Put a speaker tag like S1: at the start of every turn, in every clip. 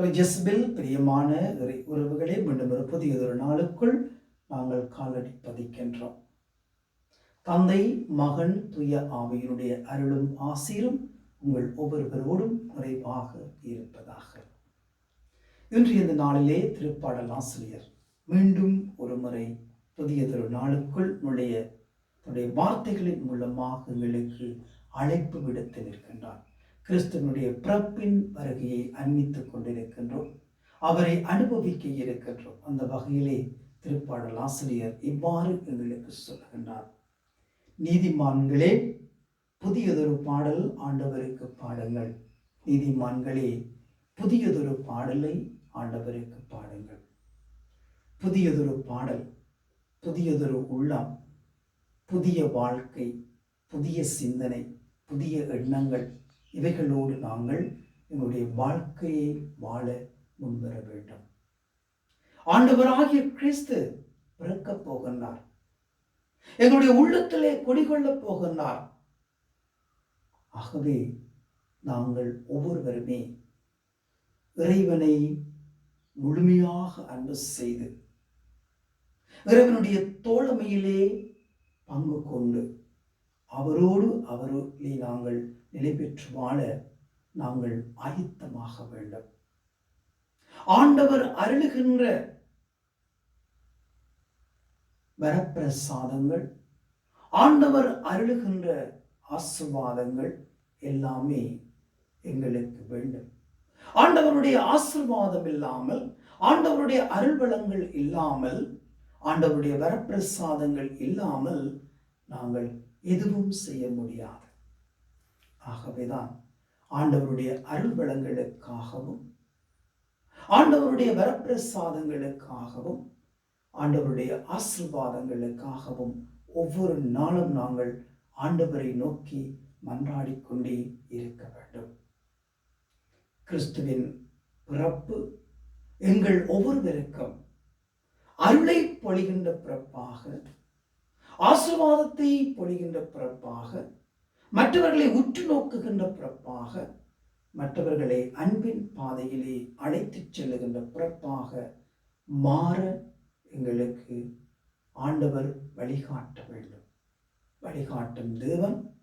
S1: ஒரு ஜெஸ்பில் பிரியமான இறை உறவுகளே மீண்டும் ஒரு புதியதொரு நாளுக்குள் நாங்கள் காலடி பதிக்கின்றோம். தந்தை மகன் துய ஆவியினுடைய அருளும் ஆசீரும் உங்கள் ஒவ்வொருவரோடும் நிறைவாக இருப்பதாக. இன்றைய இந்த நாளிலே திருப்பாடல் ஆசிரியர் மீண்டும் ஒரு முறை புதியதொரு நாளுக்குள் நுழைய தன்னுடைய வார்த்தைகளின் மூலமாக எங்களுக்கு அழைப்பு விடுத்து நிற்கின்றார். கிறிஸ்துவனுடைய பிறப்பின் வருகையை அன்பித்துக் கொண்டிருக்கின்றோம். அவரை அனுபவிக்க இருக்கின்றோம். அந்த வகையிலே திருப்பாடல் ஆசிரியர் இவ்வாறு எங்களுக்கு சொல்கின்றார் நீதிமான்களே புதியதொரு பாடல் ஆண்டவருக்கு பாடுங்கள். நீதிமான்களே புதியதொரு பாடலை ஆண்டவருக்கு பாடுங்கள். புதியதொரு பாடல் புதியதொரு உள்ளம் புதிய வாழ்க்கை புதிய சிந்தனை புதிய எண்ணங்கள் இவைகளோடு நாங்கள் எங்களுடைய வாழ்க்கையை வாழ முன்வர வேண்டும். ஆண்டவராகிய கிறிஸ்து பிறக்கப் போகின்றார். எங்களுடைய உள்ளத்திலே குடிகொள்ளப் போகின்றார். ஆகவே நாங்கள் ஒவ்வொருவருமே இறைவனை முழுமையாக அன்பு செய்து இறைவனுடைய தோழமையிலே பங்கு கொண்டு அவரோடு அவரிலே நாங்கள் நிலை பெற்று வாழ நாங்கள் ஆயத்தமாக வேண்டும். ஆண்டவர் அருளுகின்ற வரப்பிரசாதங்கள் ஆண்டவர் அருளுகின்ற ஆசிர்வாதங்கள் எல்லாமே எங்களுக்கு வேண்டும். ஆண்டவருடைய ஆசிர்வாதம் இல்லாமல் ஆண்டவருடைய அருள்வளங்கள் இல்லாமல் ஆண்டவருடைய வரப்பிரசாதங்கள் இல்லாமல் நாங்கள் எதுவும் செய்ய முடியாது. ஆகவேதான் ஆண்டவருடைய அருள்வளங்களுக்காகவும் ஆண்டவருடைய வரப்பிரசாதங்களுக்காகவும் ஆண்டவருடைய ஆசிர்வாதங்களுக்காகவும் ஒவ்வொரு நாளும் நாங்கள் ஆண்டவரை நோக்கி மன்றாடிக்கொண்டே இருக்க வேண்டும். கிறிஸ்துவின் பிறப்பு எங்கள் ஒவ்வொருவருக்கும் அருளை பொழிகின்ற பிறப்பாக ஆசிர்வாதத்தை பொழிகின்ற பிறப்பாக மற்றவர்களை உற்று நோக்குகின்ற பிறப்பாக மற்றவர்களை அன்பின் பாதையிலே அழைத்துச் செல்லுகின்ற பிறப்பாக மாற எங்களுக்கு ஆண்டவர் வழிகாட்ட வேண்டும். வழிகாட்டும் தேவன்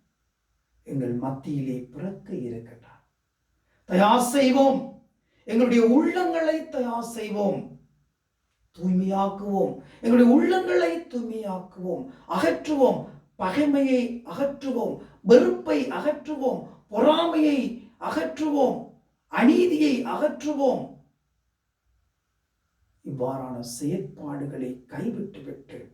S1: எங்கள் மத்தியிலே பிறக்க இருக்கின்றார். தயார் செய்வோம். எங்களுடைய உள்ளங்களை தயார் செய்வோம். தூய்மையாக்குவோம். எங்களுடைய உள்ளங்களை தூய்மையாக்குவோம். அகற்றுவோம். பகைமையை அகற்றுவோம். வெறுப்பை அகற்றுவோம். பொறாமையை அகற்றுவோம். அநீதியை அகற்றுவோம். இவ்வாறான செயற்பாடுகளை கைவிட்டுவிட்டு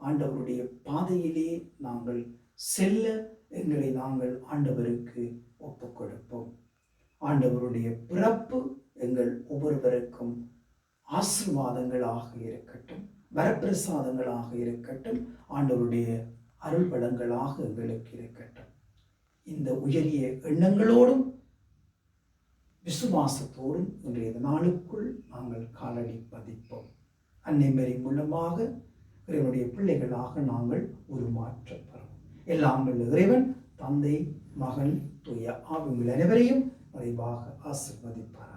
S1: ஆண்டவருடைய பாதையிலே நாங்கள் செல்ல எங்களை நாங்கள் ஆண்டவருக்கு ஒப்புக் கொடுப்போம் ஆண்டவருடைய பிறப்பு எங்கள் ஒவ்வொருவருக்கும் வரங்களாக இருக்கட்டும் வரப்பிரசாதங்களாக இருக்கட்டும் ஆண்டவருடைய அருள் பலங்களாக எங்களுக்கு இருக்கட்டும். இந்த உயரிய எண்ணங்களோடும் விசுவாசத்தோடும் இன்றைய நாளுக்குள் நாங்கள் காலடி பதிப்போம். அன்னை மேரி மூலமாக இறைவனுடைய பிள்ளைகளாக நாங்கள் உருமாற்றப்பெறும் எல்லாம் வல்ல இறைவன் தந்தை மகன் தூய ஆவிகள் அனைவரையும் மறைவாக ஆசிர்வதிப்பார்